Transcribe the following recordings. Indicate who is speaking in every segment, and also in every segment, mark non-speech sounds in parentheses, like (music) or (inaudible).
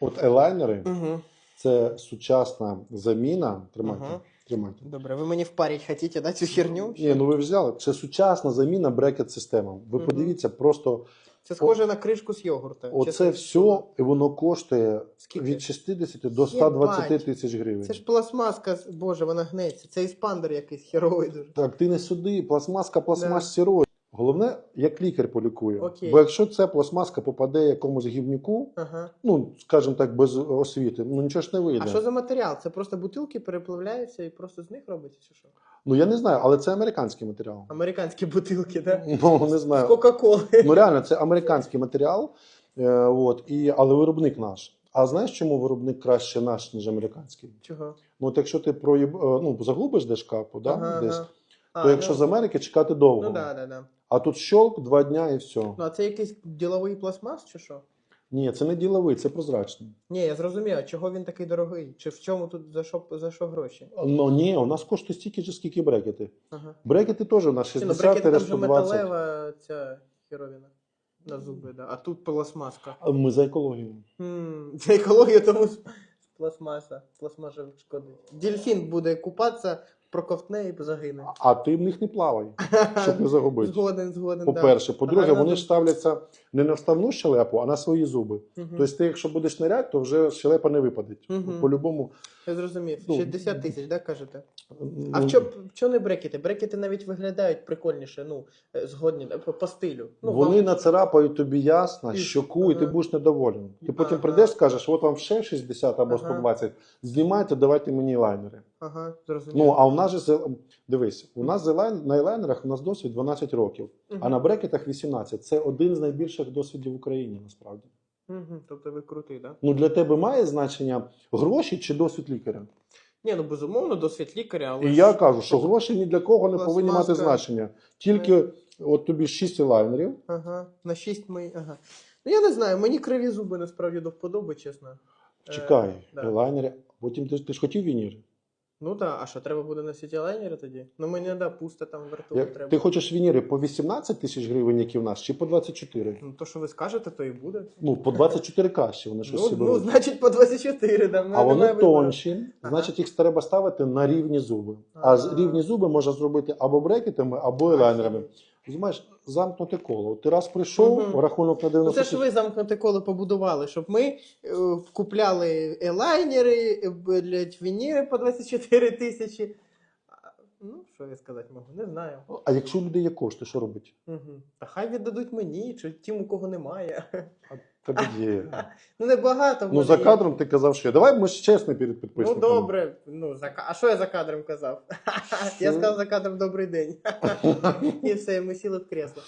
Speaker 1: От елайнери
Speaker 2: Угу.
Speaker 1: це сучасна заміна. Тримайте,
Speaker 2: Ага.
Speaker 1: тримайте.
Speaker 2: Добре, ви мені впарить хотіте, да, цю херню?
Speaker 1: Ні, ну ви взяли. Це сучасна заміна брекет системам. Ви
Speaker 2: Мгм.
Speaker 1: подивіться, просто
Speaker 2: Це схоже на кришку з йогурта.
Speaker 1: оце
Speaker 2: чесно.
Speaker 1: все, і воно коштує
Speaker 2: Скільки?
Speaker 1: від 60 до 120
Speaker 2: Єбать.
Speaker 1: тисяч гривень.
Speaker 2: Це ж пластмаска, боже, вона гнеться. Це іспандер якийсь херовий дуже.
Speaker 1: Так, ти не сюди, пластмаска, пластмас сірой. Головне, як лікар полікує.
Speaker 2: Окей.
Speaker 1: Бо якщо ця пластмаска попаде якомусь гівнюку,
Speaker 2: Ага.
Speaker 1: ну скажімо так, без освіти, ну нічого ж не вийде.
Speaker 2: А що за матеріал? Це просто бутилки переплавляються і просто з них робиться чи що?
Speaker 1: Ну я не знаю, але це американський матеріал.
Speaker 2: Американські бутилки? Да? (laughs)
Speaker 1: Ну не
Speaker 2: З. Кока-Коли.
Speaker 1: Ну реально, це американський матеріал, е, от, і, але виробник наш. А знаєш, чому виробник краще наш, ніж американський?
Speaker 2: Чого?
Speaker 1: Ну, от якщо ти проїб, е, ну, заглубиш де шкапу, да,
Speaker 2: Ага,
Speaker 1: десь,
Speaker 2: ага. А,
Speaker 1: то якщо
Speaker 2: ну,
Speaker 1: з Америки чекати довго.
Speaker 2: Ну да, да, да.
Speaker 1: А тут щолк, два дня і все.
Speaker 2: Ну, а це якийсь діловий пластмас чи що?
Speaker 1: Ні, це не діловий, це прозрачний.
Speaker 2: Ні, я зрозумів, а чого він такий дорогий? Чи в чому тут за що, за що гроші?
Speaker 1: Ну ні, у нас коштує стільки ж, скільки брекети.
Speaker 2: Ага.
Speaker 1: Брекети теж у нас
Speaker 2: Ні, ну
Speaker 1: 60
Speaker 2: брекет там же
Speaker 1: 120
Speaker 2: металева ця херовина на зуби, да. а тут пластмаска.
Speaker 1: А Ми за екологію.
Speaker 2: Хм, (laughs) це екологія, тому з пластмаса. Пластмаса шкодить. Дельфін буде купатися, проковтне і загине.
Speaker 1: А ти в них не плавай, щоб не загубити. (laughs)
Speaker 2: Згоден, згоден.
Speaker 1: По-перше, по-друге,
Speaker 2: Гарна
Speaker 1: вони ж ставляться не на вставну щелепу, а на свої зуби.
Speaker 2: Угу.
Speaker 1: Тобто, ти, якщо будеш наряд, то вже щелепа не випаде.
Speaker 2: Угу.
Speaker 1: По-любому.
Speaker 2: Я зрозумів.
Speaker 1: ну,
Speaker 2: 60 тисяч, да, кажете? А
Speaker 1: ну,
Speaker 2: в чому чо не брекети? Брекети навіть виглядають прикольніше, ну, е, згодні, е, по, стилю. Ну,
Speaker 1: Вони
Speaker 2: вам-
Speaker 1: нацарапають тобі ясно,
Speaker 2: І-
Speaker 1: щоку, і ти будеш недоволен. Ти потім
Speaker 2: Ага.
Speaker 1: прийдеш, скажеш, от вам ще 60 або
Speaker 2: Ага.
Speaker 1: 120, знімайте, давайте мені лайнери.
Speaker 2: Ага, зрозумів.
Speaker 1: Ну, а у нас же, дивись, у нас на елайнерах у нас досвід 12 років, а на брекетах 18. Це один з найбільших досвідів в Україні, насправді.
Speaker 2: Тобто ви крутий, так? Да?
Speaker 1: Ну, для тебе має значення гроші чи досвід лікаря?
Speaker 2: Ні, ну безумовно, досвід лікаря, але.
Speaker 1: І я кажу, що гроші ні для кого не повинні мати
Speaker 2: Пластмаска.
Speaker 1: значення. Тільки от тобі 6 елайнерів.
Speaker 2: Ага, на 6 ми. Ага. Ну я не знаю, мені криві зуби насправді до вподоби, чесно. Е,
Speaker 1: Чекай,
Speaker 2: да.
Speaker 1: елайнери. Потім ти, ж- ти ж хотів вініри.
Speaker 2: Ну так, а що треба буде носити лайнери тоді? Ну мені да, пусто там в
Speaker 1: Як,
Speaker 2: треба.
Speaker 1: ти хочеш вініри по 18 тисяч гривень, які в нас, чи по 24?
Speaker 2: Ну то, що ви скажете, то і буде.
Speaker 1: Ну, по 24 краще вони щось
Speaker 2: Ну,
Speaker 1: собі
Speaker 2: ну, значить, по 24, да, в мене
Speaker 1: А вони
Speaker 2: немає вибору.
Speaker 1: тонші,
Speaker 2: Ага.
Speaker 1: значить їх треба ставити на рівні зуби. А
Speaker 2: Ага.
Speaker 1: з рівні зуби можна зробити або брекетами, або елайнерами. Розумієш, замкнути коло. Ти раз прийшов,
Speaker 2: угу.
Speaker 1: рахунок на
Speaker 2: Ну
Speaker 1: 90
Speaker 2: це ж ви замкнуте коло побудували, щоб ми е, купляли елайнери, е, блядь, вініри по 24 тисячі. Ну, що я сказати можу, не знаю.
Speaker 1: А якщо у людей є кошти, що робить?
Speaker 2: Угу. Та хай віддадуть мені, чи тим, у кого немає.
Speaker 1: А Тобі є. (laughs)
Speaker 2: Ну небагато. багато
Speaker 1: Ну, за
Speaker 2: є.
Speaker 1: кадром ти казав, що я. Давай ми ж чесно перед
Speaker 2: Ну добре. Ну, за... А що я за кадром казав? (laughs) Я сказав за кадром добрий день. (laughs) І все, ми сіли в кресло.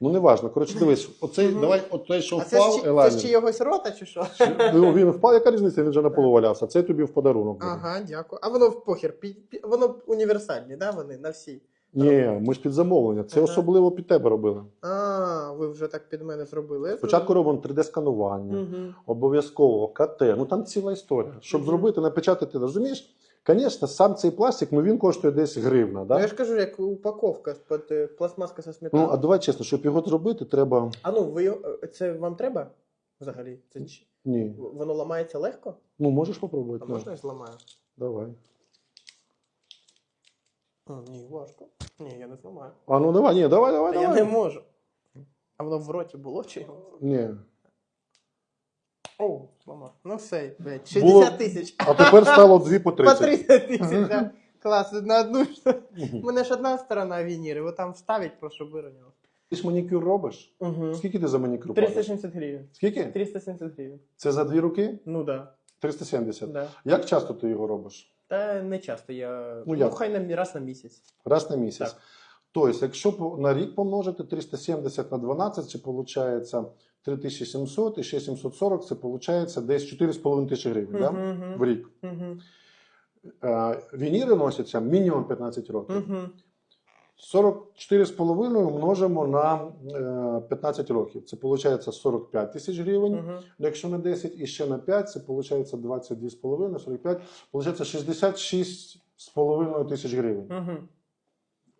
Speaker 1: Ну, не важно. Коротше, дивись, оцей, давай, оцей, що
Speaker 2: А це ж,
Speaker 1: впав,
Speaker 2: чи- це ж чийогось рота, чи що?
Speaker 1: Ну, Він впав, яка різниця, він вже на полу валявся. Це тобі в подарунок. буде.
Speaker 2: Ага, дякую. А воно в похер. пі- пі- Воно універсальні, да, вони на всі.
Speaker 1: Ні, ми ж під замовлення. Це
Speaker 2: Ага.
Speaker 1: особливо під тебе робили.
Speaker 2: А, ви вже так під мене зробили.
Speaker 1: Спочатку робимо 3D-сканування,
Speaker 2: Угу.
Speaker 1: обов'язково КТ. Ну там ціла історія. Щоб
Speaker 2: Мгм.
Speaker 1: зробити, напечатати, розумієш? Звісно, сам цей пластик, ну він коштує десь гривна.
Speaker 2: Ну,
Speaker 1: Да?
Speaker 2: я ж кажу, як упаковка під е, пластмаска со
Speaker 1: Ну, а давай чесно, щоб його зробити, треба.
Speaker 2: А ну, ви його- е, це вам треба взагалі? Це чи-
Speaker 1: Ні.
Speaker 2: воно ламається легко?
Speaker 1: Ну, можеш спробувати.
Speaker 2: А можна я зламаю?
Speaker 1: Давай.
Speaker 2: А, ні, важко. Ні, я не зламаю.
Speaker 1: А ну давай, ні, давай, давай,
Speaker 2: Та я
Speaker 1: давай.
Speaker 2: не можу. А воно в роті було чи?
Speaker 1: Ні.
Speaker 2: О, зламав. Ну все, блядь,
Speaker 1: Було-
Speaker 2: 60 тисяч.
Speaker 1: А тепер стало 2 по
Speaker 2: По
Speaker 1: 30.
Speaker 2: 30 тисяч, да. Клас, на одну. У
Speaker 1: Мгм.
Speaker 2: мене ж одна сторона вініри, ви там вставить, просто вирівняло.
Speaker 1: Ти ж манікюр робиш?
Speaker 2: Угу.
Speaker 1: Скільки ти за манікюр платиш?
Speaker 2: 370 гривень.
Speaker 1: Скільки?
Speaker 2: 370 гривень.
Speaker 1: Це за дві руки?
Speaker 2: Ну да.
Speaker 1: 370.
Speaker 2: да.
Speaker 1: Як часто ти його робиш?
Speaker 2: Та не часто я.
Speaker 1: Ну,
Speaker 2: Ну,
Speaker 1: як?
Speaker 2: хай на раз на місяць.
Speaker 1: Раз на місяць.
Speaker 2: Так.
Speaker 1: Тобто, якщо по- на рік помножити 370 на 12, це виходить 3700 і ще 740, це виходить десь 4,5 тисячі гривень да? в рік.
Speaker 2: Угу.
Speaker 1: Е, Вініри носяться мінімум 15 років.
Speaker 2: Угу.
Speaker 1: 44,5 множимо на е, 15 років. Це виходить 45 тисяч гривень.
Speaker 2: Угу.
Speaker 1: Ну, Якщо на 10 і ще на 5, це виходить 22,5, 45, виходить 66,5 тисяч гривень.
Speaker 2: Угу.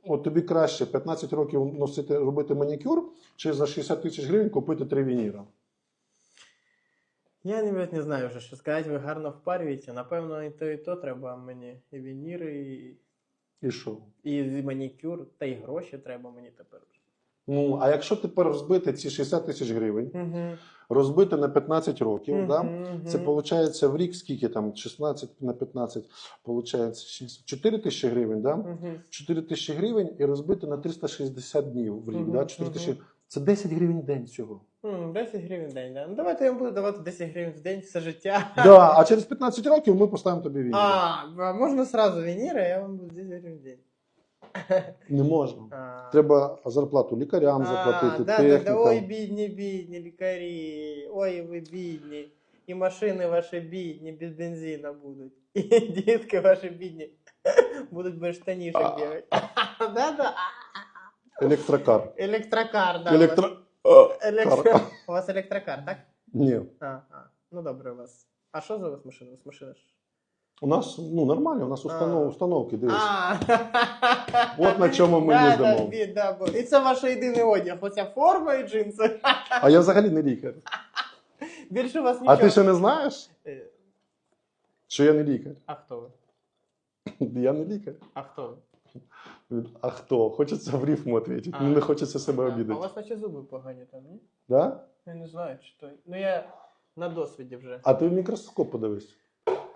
Speaker 1: От тобі краще 15 років носити, робити манікюр, чи за 60 тисяч гривень купити три вініра.
Speaker 2: Я навіть не знаю вже, що сказати, ви гарно впарюєте. Напевно, і то, і то треба мені. І вініри, і,
Speaker 1: І що?
Speaker 2: і манікюр, та й гроші треба мені тепер.
Speaker 1: Ну, а якщо тепер розбити ці 60 тисяч гривень,
Speaker 2: Угу.
Speaker 1: розбити на 15 років,
Speaker 2: Мгм,
Speaker 1: да?
Speaker 2: мгм.
Speaker 1: це виходить в рік скільки там? 16 на 15, виходить 4 тисячі гривень, да?
Speaker 2: Мгм.
Speaker 1: 4 тисячі гривень і розбити на 360 днів в рік.
Speaker 2: Мгм,
Speaker 1: Да? 4 тисячі...
Speaker 2: мгм.
Speaker 1: Це 10 гривень в день всього.
Speaker 2: М, 10 гривень в день, да? Ну давайте я вам буду давати 10 гривень в день все життя.
Speaker 1: Да, а через 15 років ми поставимо тобі відео.
Speaker 2: А, можна сразу вініри, а я вам буду 10 гривень в день. (laughs)
Speaker 1: Не можна.
Speaker 2: А.
Speaker 1: Треба зарплату лікарям заплатити,
Speaker 2: А, да, да, да,
Speaker 1: технікам.
Speaker 2: ой, бідні, бідні лікарі, ой, ви бідні. І машини ваші бідні, без бензина будуть. І дітки ваші бідні (laughs) будуть без штанішок
Speaker 1: А.
Speaker 2: бігати. Да, да. (laughs)
Speaker 1: Електрокар.
Speaker 2: Електрокар, да.
Speaker 1: Електро...
Speaker 2: Електро...
Speaker 1: Кар.
Speaker 2: У вас електрокар, так?
Speaker 1: Ні.
Speaker 2: А, а. Ну добре у вас. А що за у вас машина? У вас машина ж.
Speaker 1: У нас ну нормально, у нас установ, установки, дивись. (laughs) От на чому ми їздимо.
Speaker 2: І це ваш єдиний одяг, оця форма і джинси.
Speaker 1: А я взагалі не лікар. (laughs)
Speaker 2: Більше у вас нічого.
Speaker 1: А ти ще не знаєш,
Speaker 2: Е,
Speaker 1: що я не лікар?
Speaker 2: А хто ви? (laughs)
Speaker 1: Я не лікар.
Speaker 2: А хто ви?
Speaker 1: А хто? Хочеться в рифму відповідати.
Speaker 2: А.
Speaker 1: Не хочеться себе
Speaker 2: А, а у вас наче зуби погані там, ні?
Speaker 1: Да?
Speaker 2: Я не знаю, чи то. Ну я на досвіді вже.
Speaker 1: А ти в мікроскоп подивись.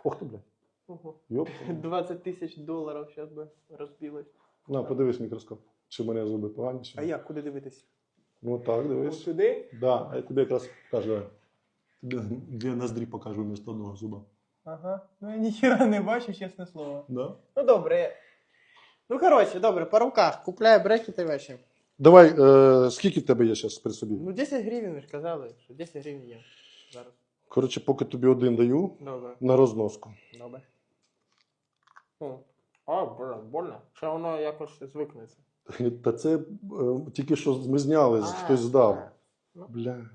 Speaker 1: Ох ти, блядь.
Speaker 2: Ого.
Speaker 1: Йоп. (laughs)
Speaker 2: 20 тисяч доларів зараз би розбилось.
Speaker 1: На, подивись мікроскоп. Чи в мене зуби погані? Чи
Speaker 2: А
Speaker 1: ні?
Speaker 2: як, куди дивитись?
Speaker 1: Ну так, дивись.
Speaker 2: сюди?
Speaker 1: Да, а я тобі якраз кажу. давай. Тобі дві ноздрі покажу вместо одного зуба.
Speaker 2: Ага. Ну я ніхіра не бачу, чесне слово.
Speaker 1: Да?
Speaker 2: Ну добре. Ну коротше, добре, по руках. Купляю брекети ваші.
Speaker 1: Давай, е, скільки в тебе є зараз при собі?
Speaker 2: Ну 10 гривень ви ж казали, що 10 гривень є. Зараз.
Speaker 1: Коротше, поки тобі один даю
Speaker 2: Добре.
Speaker 1: на розноску.
Speaker 2: Добре. О. А, блин, больно. Ще воно якось звикнеться.
Speaker 1: Та це е, тільки що ми зняли,
Speaker 2: А,
Speaker 1: хтось здав.
Speaker 2: а.
Speaker 1: Бля.